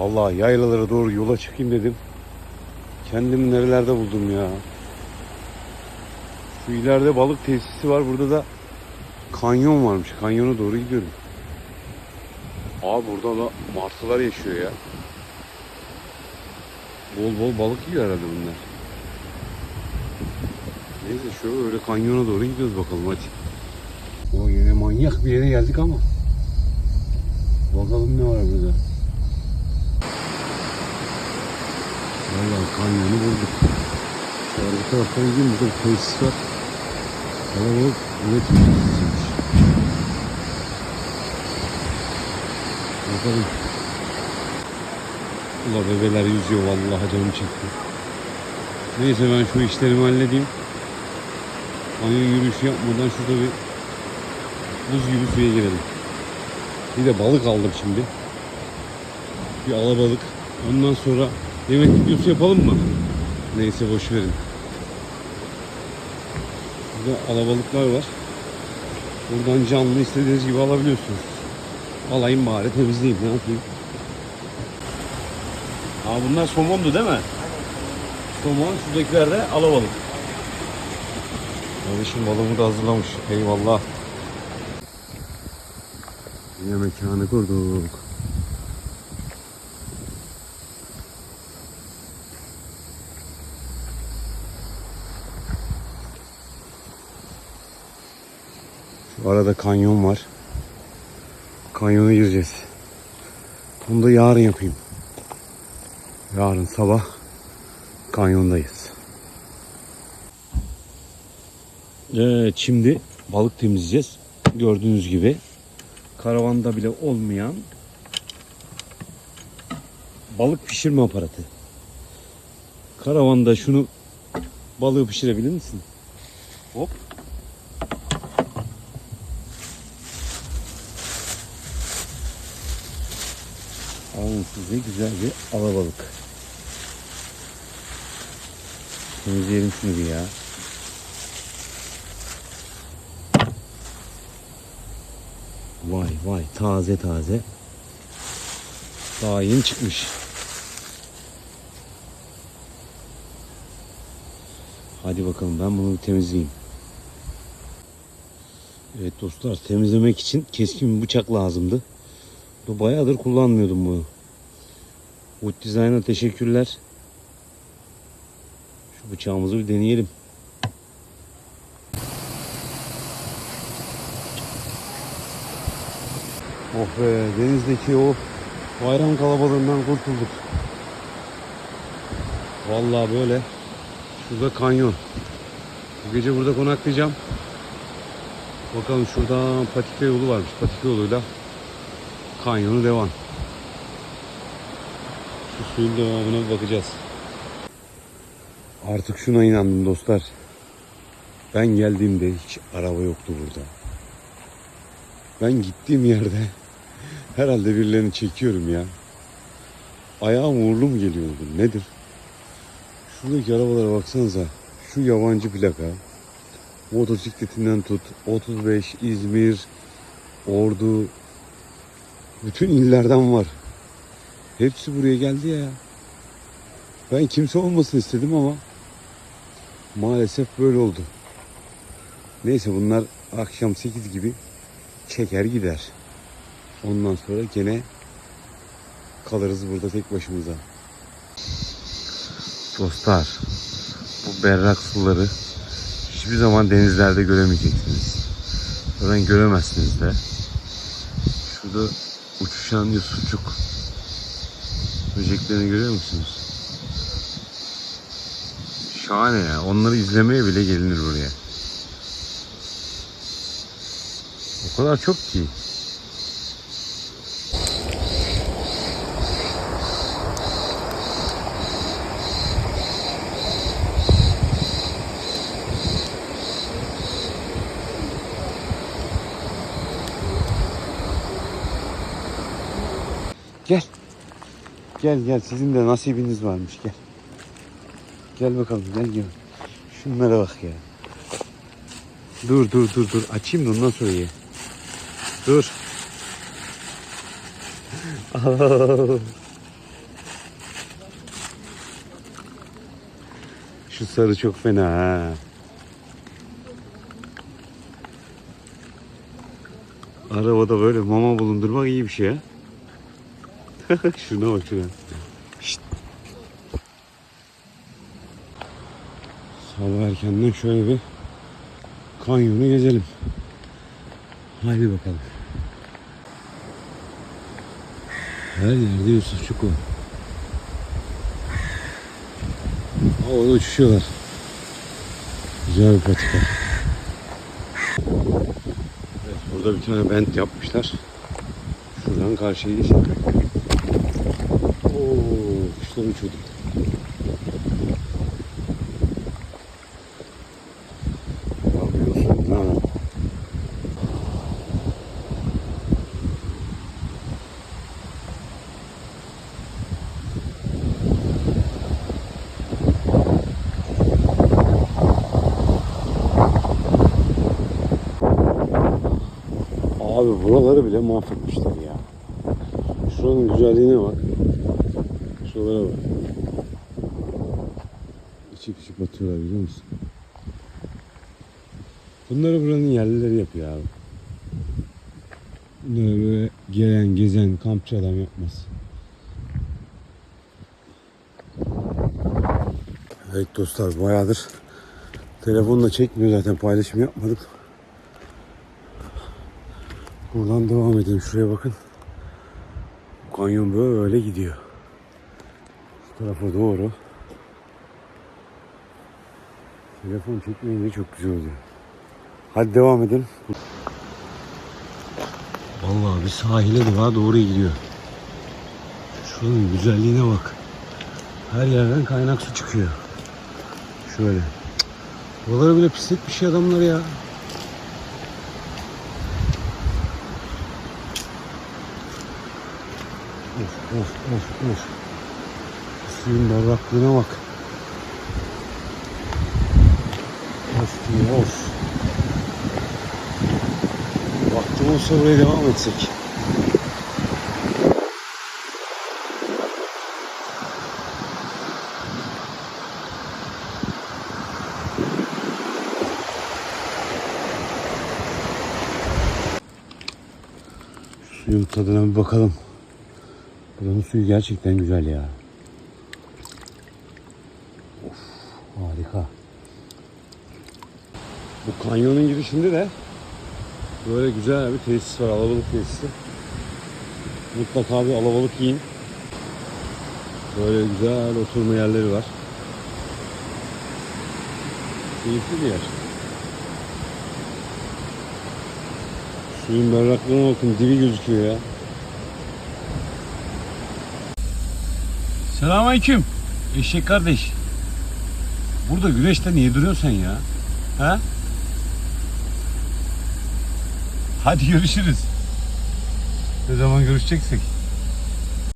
Vallahi yaylalara doğru yola çıkayım dedim. Kendimi nerelerde buldum ya. Şu ileride balık tesisi var. Burada da kanyon varmış. Kanyona doğru gidiyorum. Abi burada da martılar yaşıyor ya. Bol bol balık yiyor herhalde bunlar. Neyse şöyle kanyona doğru gidiyoruz bakalım hadi. O yine manyak bir yere geldik ama. Bakalım ne var burada. Vallahi kanyonu bulduk. Şu arka taraftan gideyim burada bir tesis var. Kalabalık üretim tesisiymiş. Bakalım. Ula bebeler yüzüyor vallahi canım çekti. Neyse ben şu işlerimi halledeyim. Kanyon yürüyüşü yapmadan şurada bir buz gibi suya girelim. Bir de balık aldım şimdi. Bir alabalık. Ondan sonra yemek videosu yapalım mı? Neyse boş verin. Burada alabalıklar var. Buradan canlı istediğiniz gibi alabiliyorsunuz. Alayım bari temizleyeyim ne yapayım. Aa bunlar somondu değil mi? Somon şuradakiler de alabalık. Kardeşim balığımı da hazırlamış. Eyvallah. Yine mekanı kurduk. Arada kanyon var. Kanyona gireceğiz. Bunu da yarın yapayım. Yarın sabah kanyondayız. Evet şimdi balık temizleyeceğiz. Gördüğünüz gibi karavanda bile olmayan balık pişirme aparatı. Karavanda şunu balığı pişirebilir misin? Hop. Size güzel bir alabalık. Temizleyelim şunu bir ya. Vay vay taze taze. Daha yeni çıkmış. Hadi bakalım ben bunu bir temizleyeyim. Evet dostlar temizlemek için keskin bir bıçak lazımdı. Bu bayağıdır kullanmıyordum bunu. Wood Design'a teşekkürler. Şu bıçağımızı bir deneyelim. Oh be denizdeki o bayram kalabalığından kurtulduk. Vallahi böyle. Şurada kanyon. Bu gece burada konaklayacağım. Bakalım şurada patika yolu varmış. Patika yoluyla kanyonu devam. Suyun devamına bir bakacağız. Artık şuna inandım dostlar. Ben geldiğimde hiç araba yoktu burada. Ben gittiğim yerde herhalde birilerini çekiyorum ya. Ayağım uğurlu mu geliyordu? Nedir? Şuradaki arabalara baksanıza. Şu yabancı plaka. Motosikletinden tut. 35 İzmir, Ordu. Bütün illerden var. Hepsi buraya geldi ya. Ben kimse olmasın istedim ama maalesef böyle oldu. Neyse bunlar akşam 8 gibi çeker gider. Ondan sonra gene kalırız burada tek başımıza. Dostlar bu berrak suları hiçbir zaman denizlerde göremeyeceksiniz. Zaten göremezsiniz de. Şurada uçuşan yusufçuk böceklerini görüyor musunuz? Şahane ya. Onları izlemeye bile gelinir buraya. O kadar çok ki. Gel. Gel gel sizin de nasibiniz varmış gel. Gel bakalım gel gel. Şunlara bak ya. Dur dur dur dur açayım da ondan sonra ye. Dur. Şu sarı çok fena ha. Arabada böyle mama bulundurmak iyi bir şey ha. şuna bak şuna. Şşt. Sabah erkenden şöyle bir kanyonu gezelim. Haydi bakalım. Her yerde Yusufçuk var. Havada uçuşuyorlar. Güzel bir patika. Evet, burada bir tane bent yapmışlar. Şuradan karşıya geçelim. Kuşlar uçuyordu. Yapıyorsun? Abi buraları bile mahvetmişler ya. Şuranın güzelliğine bak. Şuralara bak. İçip içip batıyorlar biliyor musun? Bunları buranın yerlileri yapıyor abi. Bunları böyle gelen, gezen, kampçı adam yapmaz. Evet dostlar bayağıdır telefonla çekmiyor zaten paylaşım yapmadık. Buradan devam edelim. Şuraya bakın. Kanyon böyle gidiyor. Tarafa doğru. Telefon çekmeyince çok güzel oluyor. Hadi devam edelim. Vallahi bir sahile daha doğru gidiyor. Şunun güzelliğine bak. Her yerden kaynak su çıkıyor. Şöyle. Buraları bile pisletmiş adamlar ya. Of of of of. Suyun berraklığına bak. Of of. Vaktim olsa buraya devam etsek. Suyun tadına bir bakalım. Buranın suyu gerçekten güzel ya. Of, harika. Bu kanyonun girişinde de böyle güzel bir tesis var, alabalık tesisi. Mutlaka bir alabalık yiyin. Böyle güzel oturma yerleri var. Keyifli bir yer. Suyun berraklığına bakın, dibi gözüküyor ya. Selamünaleyküm. Eşek kardeş. Burada güneşte niye duruyorsun ya? Ha? Hadi görüşürüz. Ne zaman görüşeceksek.